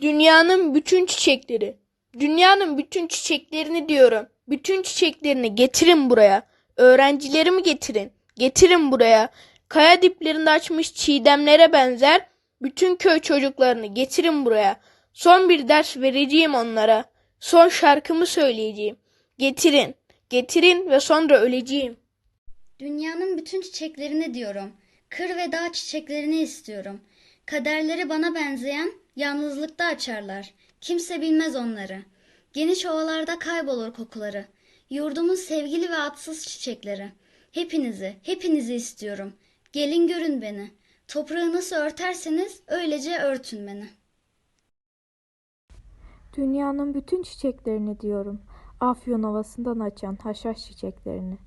Dünyanın bütün çiçekleri. Dünyanın bütün çiçeklerini diyorum. Bütün çiçeklerini getirin buraya. Öğrencilerimi getirin. Getirin buraya. Kaya diplerinde açmış çiğdemlere benzer bütün köy çocuklarını getirin buraya. Son bir ders vereceğim onlara. Son şarkımı söyleyeceğim. Getirin. Getirin ve sonra öleceğim. Dünyanın bütün çiçeklerini diyorum. Kır ve dağ çiçeklerini istiyorum. Kaderleri bana benzeyen yalnızlıkta açarlar. Kimse bilmez onları. Geniş ovalarda kaybolur kokuları. Yurdumun sevgili ve atsız çiçekleri. Hepinizi, hepinizi istiyorum. Gelin görün beni. Toprağı nasıl örterseniz öylece örtün beni. Dünyanın bütün çiçeklerini diyorum. Afyon havasından açan haşhaş çiçeklerini.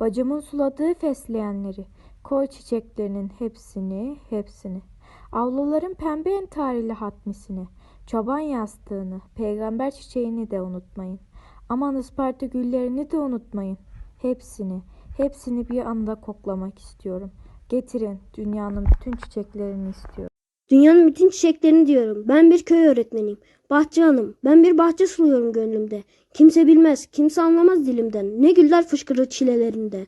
Bacımın suladığı fesleğenleri. Koy çiçeklerinin hepsini, hepsini. Avluların pembe entarili hatmisini. Çoban yastığını, peygamber çiçeğini de unutmayın. Aman ısparta güllerini de unutmayın. Hepsini, hepsini bir anda koklamak istiyorum. Getirin dünyanın bütün çiçeklerini istiyorum. Dünyanın bütün çiçeklerini diyorum. Ben bir köy öğretmeniyim. Bahçe hanım. Ben bir bahçe suluyorum gönlümde. Kimse bilmez, kimse anlamaz dilimden. Ne güller fışkırır çilelerinde.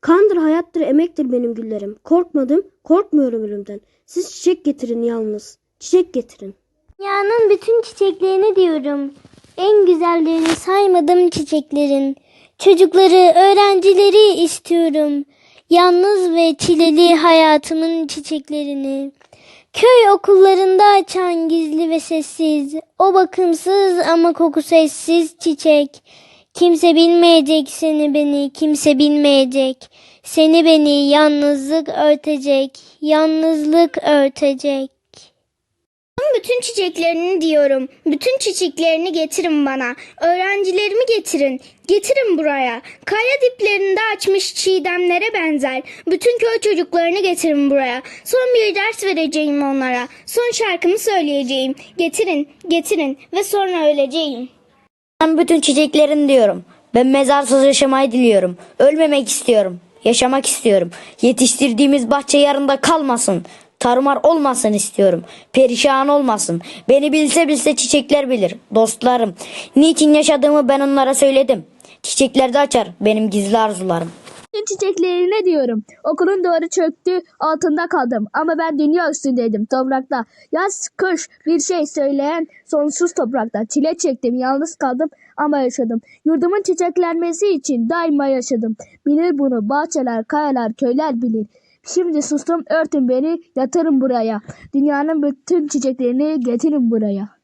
Kandır, hayattır, emektir benim güllerim. Korkmadım, korkmuyorum ölümden. Siz çiçek getirin yalnız. Çiçek getirin. Dünyanın bütün çiçeklerini diyorum. En güzellerini saymadım çiçeklerin. Çocukları, öğrencileri istiyorum. Yalnız ve çileli hayatımın çiçeklerini. Köy okullarında açan gizli ve sessiz, o bakımsız ama koku sessiz çiçek. Kimse bilmeyecek seni beni, kimse bilmeyecek. Seni beni yalnızlık örtecek, yalnızlık örtecek. Bütün çiçeklerini diyorum. Bütün çiçeklerini getirin bana. Öğrencilerimi getirin. Getirin buraya. Kaya diplerinde açmış çiğdemlere benzer. Bütün köy çocuklarını getirin buraya. Son bir ders vereceğim onlara. Son şarkımı söyleyeceğim. Getirin, getirin ve sonra öleceğim. Ben bütün çiçeklerin diyorum. Ben mezarsız yaşamayı diliyorum. Ölmemek istiyorum. Yaşamak istiyorum. Yetiştirdiğimiz bahçe yarında kalmasın. Tarumar olmasın istiyorum. Perişan olmasın. Beni bilse bilse çiçekler bilir. Dostlarım. Niçin yaşadığımı ben onlara söyledim. Çiçekler de açar benim gizli arzularım. Bütün çiçeklerine diyorum. Okulun duvarı çöktü, altında kaldım. Ama ben dünya üstündeydim, toprakta. Yaz, kış bir şey söyleyen sonsuz toprakta. Çile çektim, yalnız kaldım ama yaşadım. Yurdumun çiçeklenmesi için daima yaşadım. Bilir bunu bahçeler, kayalar, köyler bilir. Şimdi sustum, örtün beni, yatırın buraya. Dünyanın bütün çiçeklerini getirin buraya.